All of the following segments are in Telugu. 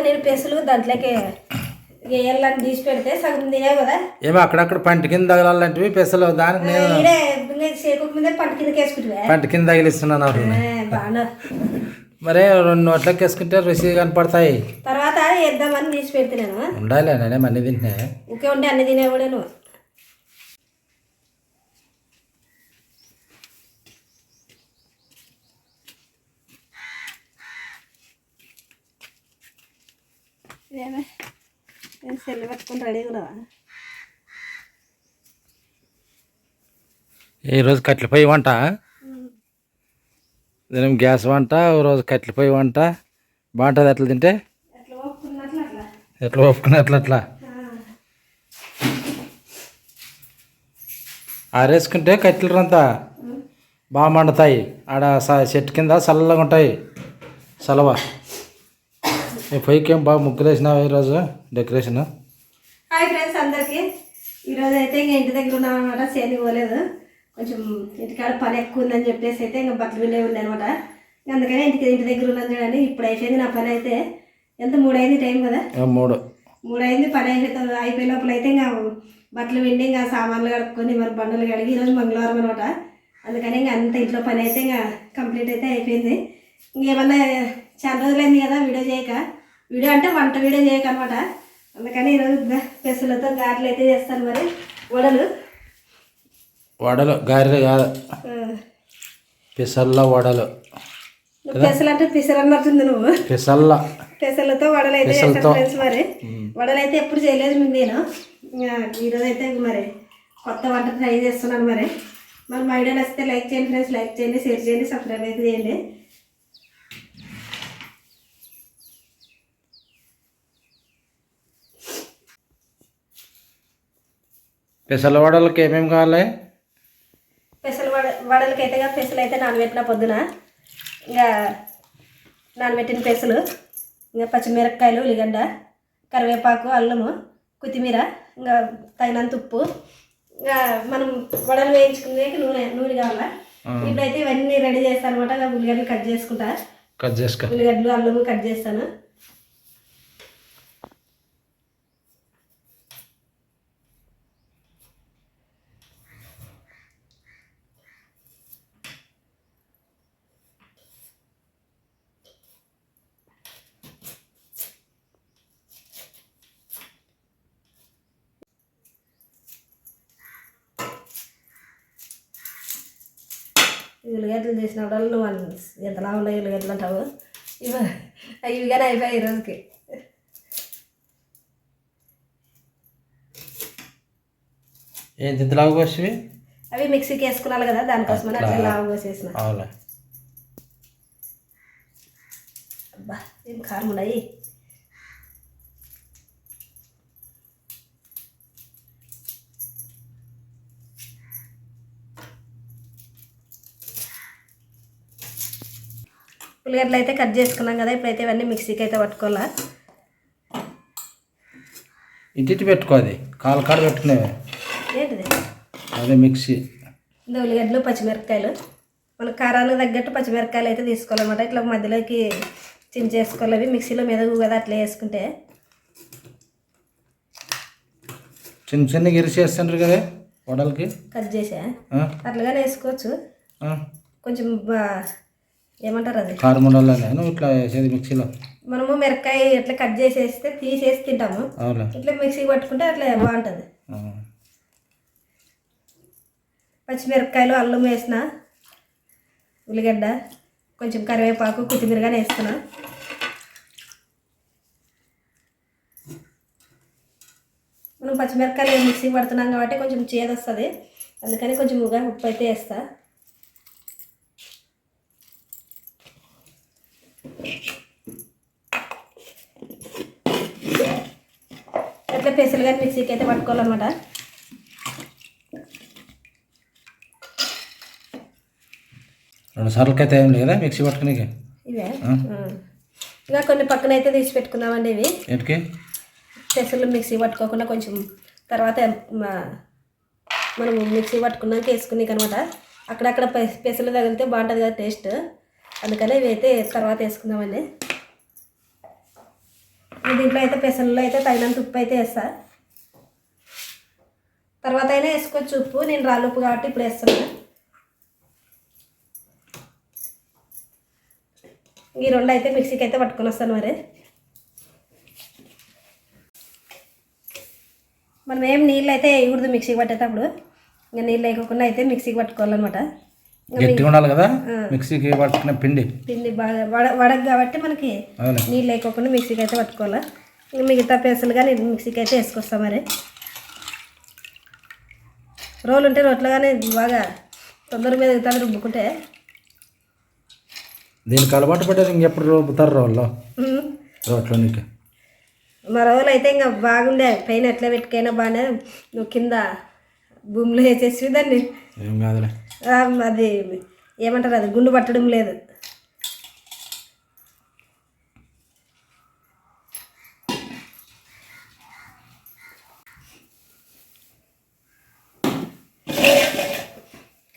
నేను పెసులు దాంట్లోకి వేయాలని తీసి పెడితే సగం తినే కదా. ఏమో అక్కడక్కడ పంట కింద తగలాలంటివి పెసలు దానికి నేను చేకు మీద పంట కిందకి పంట కింద తగిలిస్తున్నాను బాగా మరే రెండు నోట్లకి వేసుకుంటే రుచి కనపడతాయి. తర్వాత వేద్దామని తీసి పెడితే నేను ఉండాలి నేనే అన్ని తింటున్నా ఇంకే ఉంటే అన్ని తినేవాడే నువ్వు ఏమే నేను సెల్ పట్టుకుని రెడీ కూడా ఈరోజు కట్టెల పొయ్యి వంట? దినం గ్యాస్ వంట? రోజు పొయ్యి వంట. బాగుంటుంది ఎట్లా తింటే? అట్లా ఒప్పుకున్నట్లు అట్లా. ఎట్లా అట్లా అట్లా. ఆరేసుకుంటే కట్టెలు అంతా బాగా మండుతాయి. ఆడ చెట్టు కింద చల్లగా ఉంటాయి. చలవ. ఈ పొయ్యికి ఏం బాగా ముగ్గులు వేసినావు ఈరోజు? డెకరేషన్ హాయ్ ఫ్రెండ్స్ అందరికి. ఈరోజు అయితే ఇంకా ఇంటి దగ్గర ఉన్నాం అనమాట సేని పోలేదు. కొంచెం ఇంటికాడ పని ఎక్కువ ఉందని చెప్పేసి అయితే ఇంకా బట్టలు విల్లే ఉంది అనమాట అందుకనే ఇంటికి ఇంటి దగ్గర ఉన్నాను చూడండి. ఇప్పుడు అయిపోయింది నా పని అయితే. ఎంత? మూడైంది టైం కదా? మూడు. మూడైంది పని అయిపోయి అయిపోయే లోపల అయితే ఇంకా బట్టలు విండి ఇంకా సామాన్లు కడుక్కొని మరి బండలు కడిగి ఈరోజు మంగళవారం అనమాట అందుకని ఇంకా అంత ఇంట్లో పని అయితే ఇంకా కంప్లీట్ అయితే అయిపోయింది. ఇంకేమన్నా చాలా రోజులైంది కదా వీడియో చేయక? వీడియో అంటే వంట వీడియో చేయక అనమాట అందుకని ఈరోజు పెసలతో గారెలు అయితే చేస్తాను మరి. వడలు? వడలు గారెలు కాదు. పిసల్ల వడలు. నువ్వు పెసలు అంటే పిసలు అన్నట్టుంది నువ్వు. పిసల్ల. పెసలతో వడలు అయితే. చేస్తాను ఫ్రెండ్స్ మరి. వడలు అయితే ఎప్పుడు చేయలేదు నేను. ఈరోజు అయితే మరి కొత్త వంట ట్రై చేస్తున్నాను మరి. మరి మా వీడియో నచ్చితే లైక్ చేయండి ఫ్రెండ్స్ లైక్ చేయండి షేర్ చేయండి సబ్స్క్రైబ్ అయితే చేయండి. పిసల వడలకి ఏమేమి కావాలి? పెసలు వడ వడలకి అయితే పెసలు అయితే నానబెట్టిన పొద్దున. ఇంకా నానబెట్టిన పెసలు ఇంకా పచ్చిమిరపకాయలు ఉల్లిగడ్డ కరివేపాకు అల్లము కొత్తిమీర ఇంకా తగినంత ఉప్పు. ఇంకా మనం వడలు వేయించుకునే నూనె నూనె కావాలా? ఇప్పుడైతే ఇవన్నీ రెడీ చేస్తాను అనమాట ఉల్లిగడ్డలు కట్ చేసుకుంటా. కట్ చేసుకో. ఉల్లిగడ్డలు అల్లము కట్ చేస్తాను. ఉల్లిగడ్డలు చేసినప్పుడు నువ్వు అన్- ఎంతలా ఉన్నాయి ఉల్లిగడ్డలు అంటావు? ఇవి ఇవి కానీ అయిపోయాయి ఈ రోజుకి. ఏం తింతలాగా వచ్చి అవి మిక్సీకి వేసుకున్నాను కదా దానికోసమని అట్లా లావు అవునా? అబ్బా ఏం కారం ఉన్నాయి? ఉల్లిగడ్డలు అయితే కట్ చేసుకున్నాం కదా ఇప్పుడైతే ఇవన్నీ మిక్సీకి అయితే పట్టుకోవాలా? ఇంటింటి పెట్టుకో అది కాలు కాడ పెట్టుకునేవి. ఏంటిది? అదే మిక్సీ. ఇంత ఉల్లిగడ్డలు పచ్చిమిరపకాయలు. మన కారానికి తగ్గట్టు పచ్చిమిరపకాయలు అయితే తీసుకోవాలన్నమాట. ఇట్లా మధ్యలోకి చించేసుకోవాలి అవి. మిక్సీలో మెదగు కదా అట్లా వేసుకుంటే చిన్న చిన్న గిరిసి వేస్తుంటారు కదా వడలకి? కట్ చేసా? అట్లాగానే వేసుకోవచ్చు? కొంచెం ఏమంటారు అది? ఇట్లా వేసేది మిక్సీలో? మనము మిరపకాయ ఇట్లా కట్ చేసేస్తే తీసేసి తింటాము. అవునా? ఇట్లా మిక్సీ పట్టుకుంటే అట్లా బాగుంటుంది. పచ్చిమిరపకాయలు అల్లం వేసిన ఉల్లిగడ్డ కొంచెం కరివేపాకు కొత్తిమీరగానే వేస్తున్నా మనం పచ్చిమిరపకాయలు మిక్సీ పడుతున్నాం కాబట్టి కొంచెం చేదు వస్తుంది అందుకని కొంచెం ఉగా ఉప్పు అయితే వేస్తా. అట్లా పెసలు కానీ మిక్సీకి అయితే పట్టుకోవాలన్నమాట. రెండు సార్లకి అయితే ఏం లేదా మిక్సీ పట్టుకునేకి? ఇవే. ఇంకా కొన్ని పక్కన అయితే తీసి పెట్టుకున్నామండి ఇవి. ఏంటికి? పెసలు మిక్సీ పట్టుకోకుండా కొంచెం తర్వాత మనం మిక్సీ పట్టుకున్నాక వేసుకుని అనమాట అక్కడక్కడ పెసలు తగిలితే బాగుంటుంది కదా టేస్ట్. అందుకని ఇవి అయితే తర్వాత వేసుకుందామండి. దీంట్లో అయితే పెసల్లో అయితే తగినంత ఉప్పు అయితే వేస్తా. తర్వాత అయినా వేసుకోవచ్చు ఉప్పు. నేను రాళ్ళు ఉప్పు కాబట్టి ఇప్పుడు వేస్తున్నా ఈ రెండు అయితే మిక్సీకి అయితే పట్టుకొని వస్తాను మరి. మనం ఏం నీళ్ళు అయితే వేయకూడదు మిక్సీకి పట్టేటప్పుడు. ఇంకా నీళ్ళు వేయకుండా అయితే మిక్సీకి పట్టుకోవాలన్నమాట. గట్టిగా ఉండాలి కదా? మిక్సీకి పట్టుకున్న పిండి. పిండి బాగా వడ కాబట్టి మనకి నీళ్ళు లేకోకుండా మిక్సీకి అయితే పట్టుకోవాలా మిగతా పెసలు కానీ మిక్సీకి అయితే వేసుకొస్తాం మరి. రోలు ఉంటే రోట్లో కానీ బాగా తొందర మీద ఎగుతుంది రుబ్బుకుంటే. దీనికి అలవాటు పడ్డారు ఇంకెప్పుడు రూపుతారు రోల్లో. రోట్లో నీకు మా రోలు అయితే ఇంకా బాగుండే పైన ఎట్లా పెట్టుకైనా బాగానే నువ్వు కింద భూమిలో వేసేసి దాన్ని. ఏం కాదులే. అది ఏమంటారు అది? గుండు పట్టడం లేదు.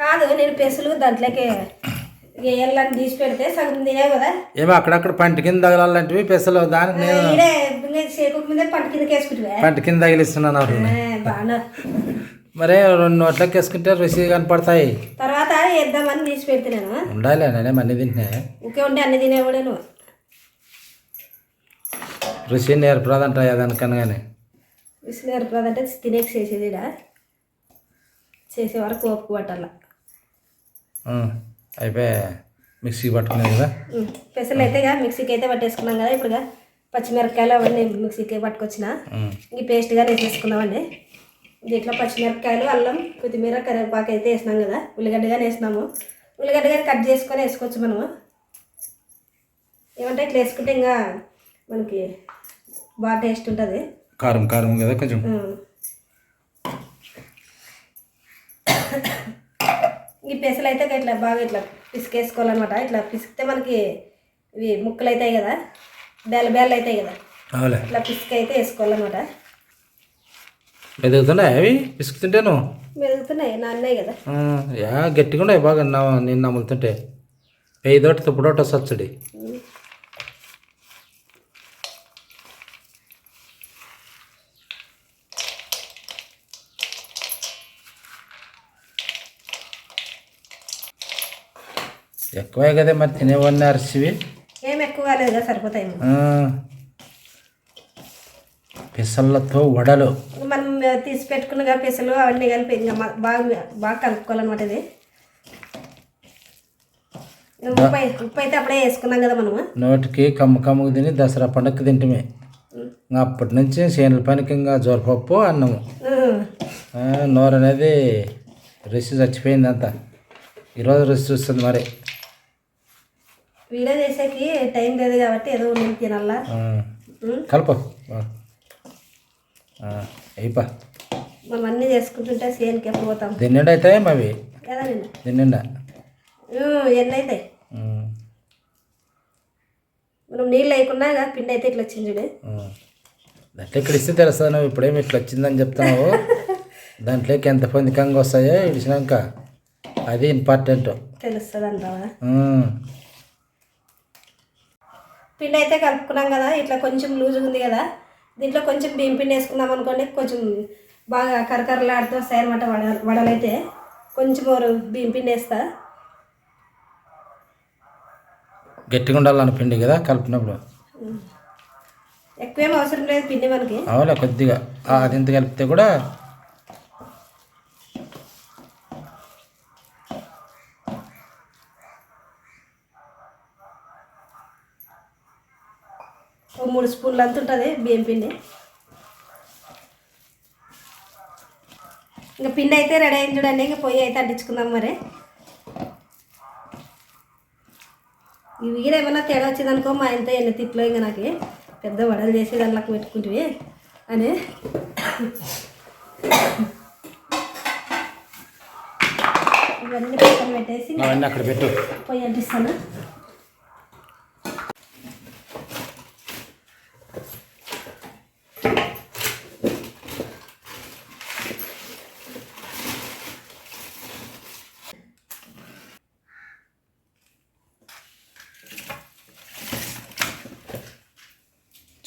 కాదు నేను పెసులు దాంట్లోకి వేయాలని తీసి పెడితే సగం తినే కదా. ఏమో అక్కడక్కడ పంట కింద తగలాలంటివి పెసలు. దానికి నేను చేకూకు మీద పంట కిందకి వేసుకుంటువే పంట కింద తగిలిస్తున్నాను బాగా మరే రెండు నోట్లకి వేసుకుంటే రుచి కనపడతాయి. తర్వాత వేద్దామని తీసి పెడితే నేను ఉండాలి నేనేం అన్ని తింటున్నా. ఊకే ఉండి అన్ని తినేవాడే నువ్వు. రుచి నేర్పరాదంట ఏదనికనగానే విసినారు అంటే తినేకి చేసేది. చేసే వరకు ఓపిక పట్టాల. అయిపోయి మిక్సీకి పట్టుకునేది కదా? పెసలు అయితే ఇక మిక్సీకి అయితే పట్టేసుకున్నాం కదా ఇప్పుడు ఇక పచ్చిమిరపకాయలు అవన్నీ మిక్సీకి పట్టుకొచ్చిన. ఈ పేస్ట్గా వేసేసుకున్నామండి దీంట్లో పచ్చిమిరపకాయలు అల్లం కొత్తిమీర కరివేపాకు అయితే వేసినాం కదా. ఉల్లిగడ్డ కానీ వేసినాము. ఉల్లిగడ్డ కానీ కట్ చేసుకొని వేసుకోవచ్చు మనము. ఏమంటే ఇట్లా వేసుకుంటే ఇంకా మనకి బాగా టేస్ట్ ఉంటుంది. కారం కారం కదా కొంచెం. ఈ పెసలు అయితే ఇట్లా బాగా ఇట్లా పిసికేసుకోవాలన్నమాట. ఇట్లా పిసికితే మనకి ఇవి ముక్కలు అవుతాయి కదా. బేల బేళ్ళు అవుతాయి కదా ఇట్లా పిసికి అయితే వేసుకోవాలన్నమాట. ఎదుగుతున్నాయి అవి పిసుకుతుంటేను కదా. ఆ, యా గట్టిగా ఉన్నాయి బాగా నా నేను నమ్ముతుంటే పెయ్యదోటి తుప్పుడోట సచ్చడి. ఎక్కువే కదా మరి తినేవన్నీ అరిసివి. ఏం ఎక్కువ కాలేదు కదా సరిపోతాయి ఆ, పెసళ్ళతో వడలు. మనం తీసి పెట్టుకున్న పెసలు అవన్నీ కలిపి ఇంకా బాగా బాగా కలుపుకోవాలన్నమాట ఇది. ఉప్పు అయి- ఉప్పు అయితే అప్పుడే వేసుకున్నాం కదా మనము. నోటికి కమ్ము కమ్ముకు తిని దసరా పండగకి తింటమే. అప్పటి నుంచి చేనుల పనికి ఇంకా జోరపప్పు అన్నము. నోరు అనేది రుచి చచ్చిపోయింది అంతా ఈరోజు రుచి చూస్తుంది మరి. వీడియో చేసేకి టైం లేదు కాబట్టి ఏదో నేను తినాలా. కలుపు. అయిపా. మనం అన్నీ చేసుకుంటుంటే సేన్కి పోతాం? దీని నిండా అవుతాయి నిన్న. దీని నిండా ఎన్ని అవుతాయి మనం నీళ్ళు ఇక పిండి అయితే ఇట్లా వచ్చింది చూడు. దాంట్లో ఇక్కడ ఇస్తే తెలుస్తుంది నువ్వు ఇప్పుడేమి ఇట్లా వచ్చిందని చెప్తున్నావు. దాంట్లోకి ఎంత పొందికంగా వస్తాయో ఇడిచినాక అది ఇంపార్టెంట్ తెలుస్తుంది అంటావా? పిండి అయితే కలుపుకున్నాం కదా ఇట్లా కొంచెం లూజుగా ఉంది కదా. దీంట్లో కొంచెం బియ్యం పిండి వేసుకున్నాం అనుకోండి కొంచెం బాగా కరకరలాడుతూ వస్తాయి అనమాట వడ వడలైతే. కొంచెం బియ్యం పిండి వేస్తా. గట్టిగా ఉండాలని పిండి కదా కలిపినప్పుడు? ఎక్కువేం అవసరం లేదు పిండి మనకి. అవులే కొద్దిగా. అది ఇంత కలిపితే కూడా ఓ మూడు స్పూన్లు అంత ఉంటుంది బియ్యం పిండి. ఇంకా పిండి అయితే రెడీ అయింది చూడండి ఇంకా పొయ్యి అయితే అంటించుకుందాం మరి. ఇవి కూడా ఏమన్నా తేడా వచ్చిందనుకో మా ఇంత ఎన్ని తిట్లో ఇంకా నాకు పెద్ద వడలు చేసి దాంట్లోకి పెట్టుకుంటివి అని. ఇవన్నీ పక్కన పెట్టేసి అక్కడ పెట్టు. పొయ్యి అంటిస్తాను.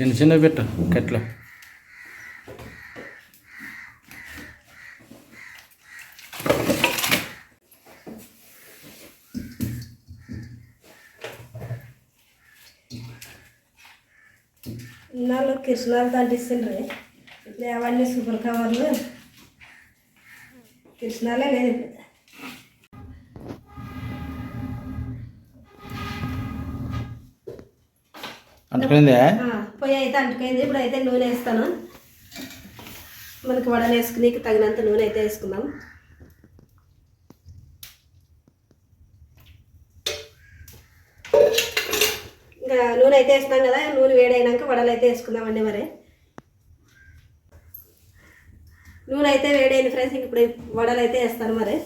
చిన్న చిన్నవి పెట్టు కట్లు ఇన్నాళ్ళు కిరసనాలు దంటిస్తుండ్రి ఇప్పుడు అవన్నీ సూపర్ కవర్లు కిరసనాలే లేదు. అంటుకుందే పొయ్యి అయితే అంటుకైంది. ఇప్పుడు అయితే నూనె వేస్తాను. మనకి వడలు వేసుకునేకి తగినంత నూనె అయితే వేసుకుందాం. ఇంకా నూనె అయితే వేస్తాం కదా నూనె వేడైనాక వడలు అయితే వేసుకుందామండి మరి. నూనె అయితే వేడైంది ఫ్రెండ్స్ ఇంక ఇప్పుడు వడలు అయితే వేస్తాను మరి.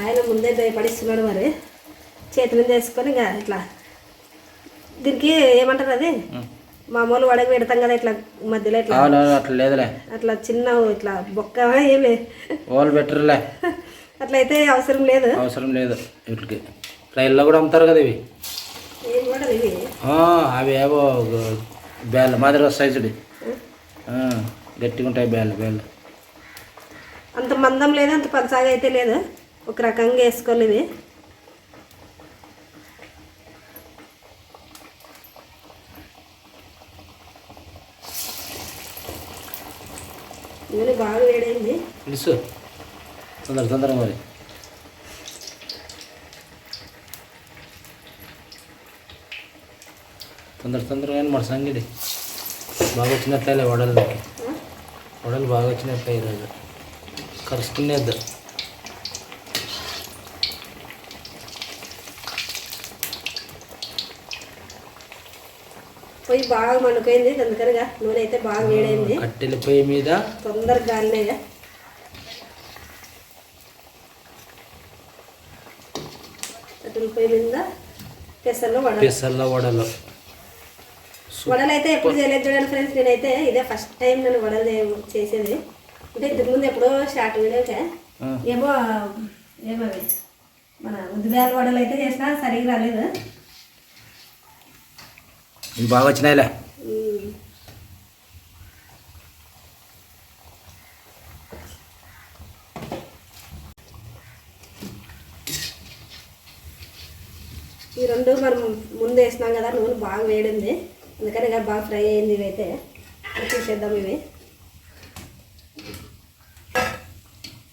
ఆయన ముందే భయపడిస్తున్నాడు మరి. చేతి మీద వేసుకొని ఇంకా ఇట్లా దీనికి ఏమంటారు అది? మామూలు వడగ పెడతాం కదా ఇట్లా మధ్యలో ఇట్లా. అట్లా లేదులే. అట్లా చిన్న ఇట్లా బొక్క ఏం లేదు. వాళ్ళు బెటర్లే అట్లా అయితే అవసరం లేదు. అవసరం లేదు వీటికి. రైల్లో కూడా అమ్ముతారు కదా ఇవి. అవి ఏవో బేళ్ళ మాదిరి ఆ, గట్టిగా ఉంటాయి బేళ్ళు బేళ్ళు అంత మందం లేదు? అంత పలసాగా అయితే లేదు. ఒక రకంగా వేసుకోవాలి ఇవి నూనె బాగా వేడైంది. తెలుసు తొందర తొందర మరి. తొందర తొందరగా మన సంగిడి బాగా వచ్చినట్లే వడలు. వడలు బాగా వచ్చినట్లే ఈరోజు. కరుచుకునేద్దు పొయ్యి బాగా మండుకైంది అందుకనిగా నూనె అయితే బాగా వేడైంది. కట్టెల పొయ్యి మీద తొందరగా గాలినాయిగా కట్టెల పొయ్యి మీద పెసర్లు వడలు. పెసల్ల వడలు. వడలు అయితే ఎప్పుడు చేయలేదు చూడండి ఫ్రెండ్స్. నేనైతే ఇదే ఫస్ట్ టైం నేను వడలు చేసేది. అంటే ఇంతకుముందు ఎప్పుడో షార్ట్ వీడియోకే ఏమో ఏమవి మన ఉద్దివేల వడలు అయితే చేసినా సరిగ్గా రాలేదు. ఇవి బాగా వచ్చినాయిలే. ఈ రెండు మనం ముందు వేసినాం కదా నూనె బాగా వేడింది. అందుకని ఇక బాగా ఫ్రై అయింది ఇవైతే. తీసేద్దాం ఇవి.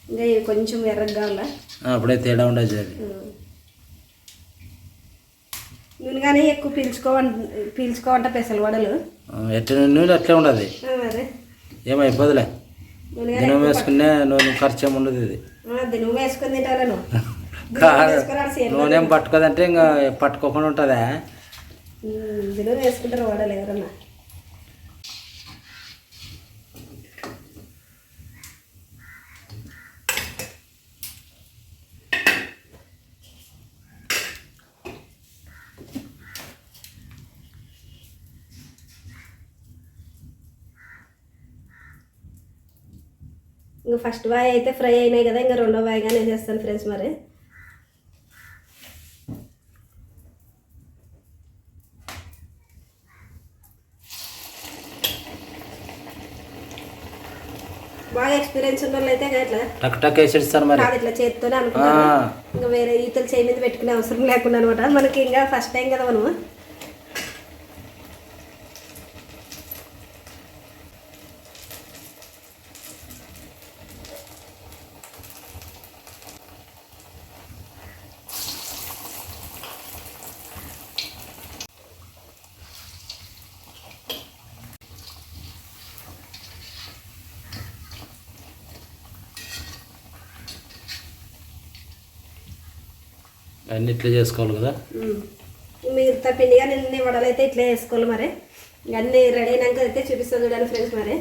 ఇంకా ఇవి కొంచెం ఎర్రగా ఆ, అప్పుడే తేడా ఉండదు అది నూనె కానీ ఎక్కువ పీల్చుకోవంట పీల్చుకోవంట పెసలు వడలు. ఆ, ఎట్ట నూనె అట్లే ఉండదు. నూనె కానీ దినం వేసుకునే నూనె ఖర్చు ఏమి ఉండదు ఇది. దినం వేసుకొని తింటాను నూనె ఏం పట్టుకోదంటే ఇంకా పట్టుకోకుండా ఉంటుందా? దినం వేసుకుంటారు వడలు ఎవరన్నా. ఇంకా ఫస్ట్ వాయి అయితే ఫ్రై అయినాయి కదా ఇంకా రెండో వాయిగానే చేస్తాను ఫ్రెండ్స్ మరి. బాగా ఎక్స్పీరియన్స్ ఉన్న వాళ్ళు అయితే ఇట్లా టక్ టక్ వేసేస్తారు మరి. కాదు ఇట్లా చేత్తోనే అనుకుంటాను. ఆ. ఇంకా వేరే ఈతలు చేయి మీద పెట్టుకునే అవసరం లేకుండా అనమాట. మనకి ఇంకా ఫస్ట్ టైం కదా మనము. అన్ని ఇట్లా చేసుకోవాలి కదా. మిగతా పిండిగా నిన్న వడలు అయితే ఇట్లా వేసుకోవాలి మరి. అన్నీ రెడీ అయినాక అయితే చూపిస్తాను చూడండి ఫ్రెండ్స్ మరి.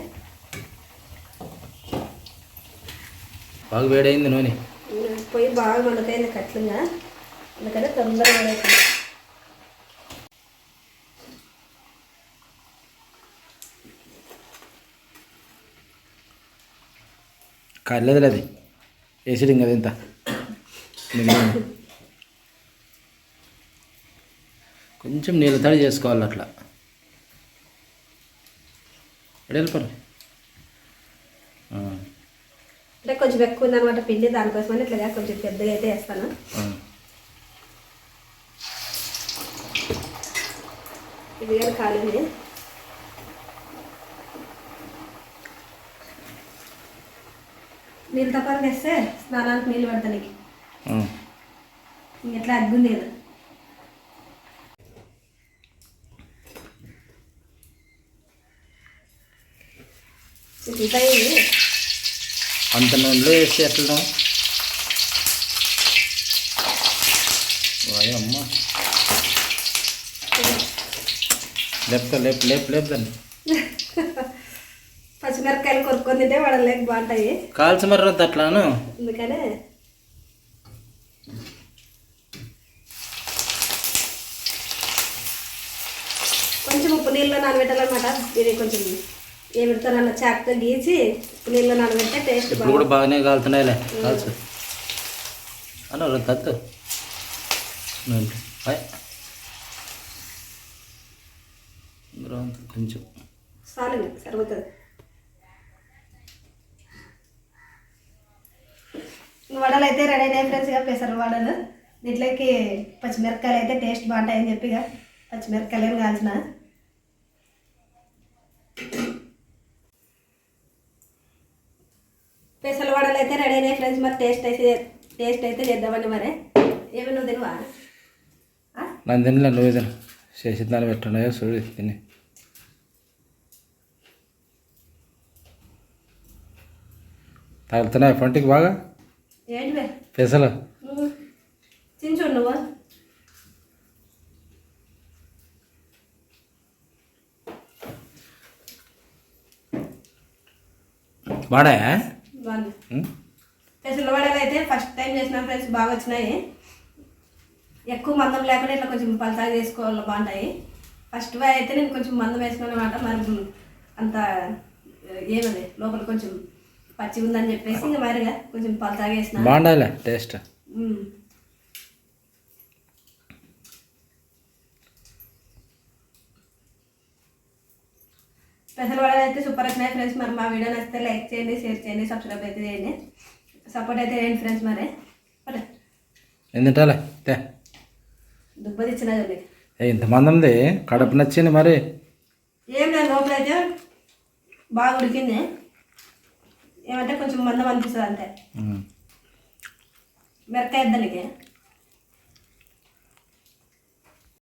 బాగా వేడైంది నూనె. పొయ్యి బాగా మండుతాయింది కట్లుగా అందుకని తొందరగా కాలేదులే అది. వేసిడు ఇంకా ఇంత. కొంచెం నీళ్ళు తడి చేసుకోవాలి అట్లా. వెళ్ళిపోరు అంటే కొంచెం ఎక్కువ ఉందన్నమాట పిండి దానికోసమని ఇట్లా కొంచెం పెద్దగా అయితే వేస్తాను. ఇది కానీ కాలింది నీళ్ళు తప్పని తెస్తే స్నానానికి నీళ్ళు పడతానికి ఎట్లా అగ్గుంది కదా ఉంటాయి. అంత నూనెలో వేసి ఎట్లా అమ్మ. లేపుతా లేపు లేపు లేపు దాన్ని. పచ్చిమిరపకాయలు కొరుక్కొని తింటే వడలేక బాగుంటాయి. కాల్చి మరి రద్దు అట్లాను. అందుకనే కొంచెం ఉప్పు నీళ్ళలో నానబెట్టాలన్నమాట. ఇది కొంచెం ఏం పెడతారన్న చాకుతో గీచి ఉప్పు నీళ్ళలో నానబెడితే టేస్ట్ ఇప్పుడు కూడా బాగానే కాలుతున్నాయిలే. కాల్చు. అన్న అంత కొంచెం. చాలు సరిపోతుంది. వడలు అయితే రెడీ అయినాయి ఫ్రెండ్స్ ఇక పెసర వడలు. దీంట్లోకి పచ్చిమిరపకాయలు అయితే టేస్ట్ బాగుంటాయని చెప్పి ఇక పచ్చిమిరపకాయలు ఏమి కాల్చిన. పెసల వడలు అయితే రెడీ అయినాయి ఫ్రెండ్స్. మరి టేస్ట్ అయితే టేస్ట్ అయితే చేద్దామండి మరి. ఏమి నువ్వు తినవా? నన్ను తినలే నువ్వు తిన. చేసి దాన్ని పెట్టున్నాయో చూడు తిని. తగులుతున్నాయి పంటికి బాగా? పెసలు నువ్వు తిని చూడు నువ్వు? బాడాయా బాగుంది ఉం? పెసల వడలు అయితే ఫస్ట్ టైం చేసిన ఫ్రెండ్స్ బాగా వచ్చినాయి. ఎక్కువ మందం లేకుండా ఇట్లా కొంచెం పలసాగా చేసుకోవాలి బాగుంటాయి. ఫస్ట్ అయితే నేను కొంచెం మందం వేసుకున్న అనమాట మరి అంత ఏమది? లోపల కొంచెం పచ్చి ఉందని చెప్పేసి ఇంకా మరిగా కొంచెం పలసాగా వేసిన. బాగుండాలే టేస్ట్ పెసల వడలు అయితే సూపర్ వచ్చినాయి ఫ్రెండ్స్ మరి మా వీడియో నచ్చితే లైక్ చేయండి షేర్ చేయండి సబ్స్క్రైబ్ అయితే చేయండి. సపోర్ట్ అయితే చేయండి ఫ్రెండ్స్ మరి. తే. దుబ్బది ఇచ్చిన ఇంతమంది ఉంది. కడుపు నచ్చింది మరి. ఏం లేదు లోపల అయితే బాగా ఉడికింది. ఏమంటే కొంచెం మందం అనిపిస్తుంది అంతే. మిరకాయ ఇద్దరికి